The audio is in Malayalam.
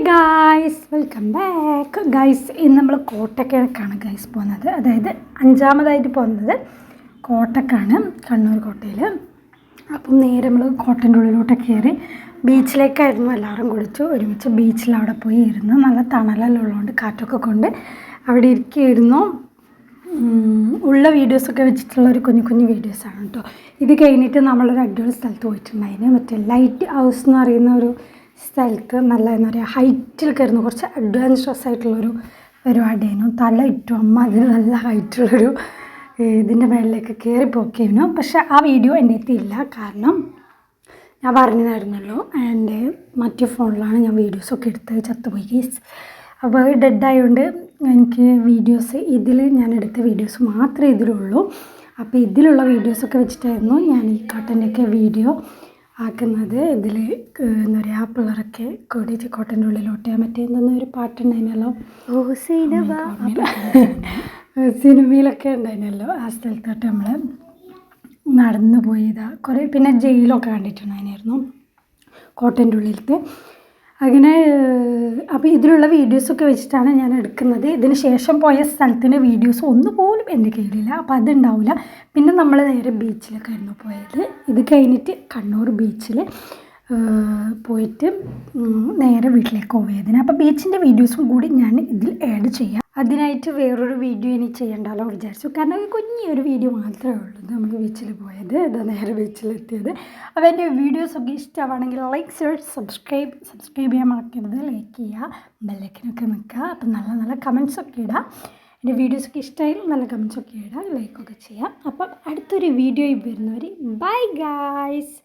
ഗായ്സ് വെൽക്കം ബാക്ക് ഗായ്സ് ഇന്ന് നമ്മൾ കോട്ടക്കിഴക്കാണ് ഗായ്സ് പോകുന്നത്. അതായത് അഞ്ചാമതായിട്ട് പോകുന്നത് കോട്ടക്കാണ് കണ്ണൂർ കോട്ടയിൽ അപ്പം നേരെ നമ്മൾ കോട്ടന്റെ ഉള്ളിലോട്ട് കയറി ബീച്ചിലേക്കായിരുന്നു എല്ലാവരും കുടിച്ചു ഒരുമിച്ച് ബീച്ചിൽ അവിടെ പോയി ഇരുന്ന്. നല്ല തണലെല്ലാം ഉള്ളതുകൊണ്ട് കാറ്റൊക്കെ കൊണ്ട് അവിടെ ഇരിക്കുകയായിരുന്നു. ഉള്ള വീഡിയോസൊക്കെ വെച്ചിട്ടുള്ള ഒരു കുഞ്ഞു കുഞ്ഞു വീഡിയോസാണ് കേട്ടോ. ഇത് കഴിഞ്ഞിട്ട് നമ്മളൊരു അടിപൊളി സ്ഥലത്ത് പോയിട്ടുണ്ടായിരുന്നു. മറ്റേ ലൈറ്റ് ഹൗസ് എന്ന് പറയുന്ന ഒരു സ്ഥലത്ത് നല്ല എന്താ പറയുക ഹൈറ്റിൽ കയറുന്ന കുറച്ച് അഡ്വാൻസ്ഡസ് ആയിട്ടുള്ളൊരു പരിപാടിയായിരുന്നു. തല ഇട്ടു അമ്മ അതിന് നല്ല ഹൈറ്റുള്ളൊരു ഇതിന്റെ മേളിലേക്ക് കയറി പോക്കിയിരുന്നു. പക്ഷെ ആ വീഡിയോ എന്റെ എത്തിയില്ല കാരണം ഞാൻ പറഞ്ഞതായിരുന്നല്ലോ എന്റെ മറ്റു ഫോണിലാണ് ഞാൻ വീഡിയോസൊക്കെ എടുത്ത് ചത്തുപോയി. കേസ് അപ്പോൾ ഡെഡ് ആയതുകൊണ്ട് എനിക്ക് വീഡിയോസ് ഇതിൽ ഞാൻ എടുത്ത വീഡിയോസ് മാത്രമേ ഇതിലുള്ളൂ. അപ്പോൾ ഇതിലുള്ള വീഡിയോസൊക്കെ വെച്ചിട്ടായിരുന്നു ഞാൻ ഈ കട്ടന്റെയൊക്കെ വീഡിയോ ആക്കുന്നത്. ഇതിൽ എന്താ പറയുക ആ പിള്ളേരൊക്കെ കൂടിയിട്ട് കോട്ടന്റെ ഉള്ളിലോട്ട് മറ്റേ എന്തെന്ന ഒരു പാട്ടുണ്ടായിരുന്നല്ലോ ഓ സിനിമ. സിനിമയിലൊക്കെ ഉണ്ടായിരുന്നല്ലോ ആ സ്ഥലത്തോട്ട് നമ്മൾ നടന്നു പോയതാണ് കുറേ പിന്നെ ജയിലൊക്കെ കണ്ടിട്ടുണ്ടായിരുന്നു കോട്ടന്റെ ഉള്ളിലത്തെ അങ്ങനെ അപ്പോൾ ഇതിലുള്ള വീഡിയോസൊക്കെ വെച്ചിട്ടാണ് ഞാൻ എടുക്കുന്നത്. ഇതിന് ശേഷം പോയ സ്ഥലത്തിന്റെ വീഡിയോസ് ഒന്നുപോലും എന്റെ കയ്യിലില്ല. അപ്പോൾ അതുണ്ടാവില്ല പിന്നെ നമ്മൾ നേരെ ബീച്ചിലൊക്കെ ആയിരുന്നു പോയത്. ഇത് കഴിഞ്ഞിട്ട് കണ്ണൂർ ബീച്ചിൽ പോയിട്ട് നേരെ വീട്ടിലേക്ക് പോയതിന് അപ്പോൾ ബീച്ചിന്റെ വീഡിയോസും കൂടി ഞാൻ ഇതിൽ ആഡ് ചെയ്യാം. അതിനായിട്ട് വേറൊരു വീഡിയോ ഇനി ചെയ്യണ്ടല്ലോ വിചാരിച്ചു. കാരണം ഒരു കുഞ്ഞൊരു വീഡിയോ മാത്രമേ ഉള്ളൂ. നമ്മൾ ബീച്ചിൽ പോയത് ഇത് നേരെ ബീച്ചിലെത്തിയത് അപ്പോൾ എന്റെ വീഡിയോസൊക്കെ ഇഷ്ടമാണെങ്കിൽ ലൈക്ക് ഷെയർ സബ്സ്ക്രൈബ് സബ്സ്ക്രൈബ് ചെയ്യാൻ മറക്കരുത്. ലൈക്ക് ചെയ്യുക ബെല്ലൈക്കിനൊക്കെ നിൽക്കുക. അപ്പം നല്ല നല്ല കമൻസ് ഒക്കെ ഇടാം. എന്റെ വീഡിയോസൊക്കെ ഇഷ്ടമായാലും നല്ല കമൻസ് ഒക്കെ ഇടാം. ലൈക്കൊക്കെ ചെയ്യാം. അപ്പം അടുത്തൊരു വീഡിയോയിൽ വരുന്നവർ ബൈ ഗായ്സ്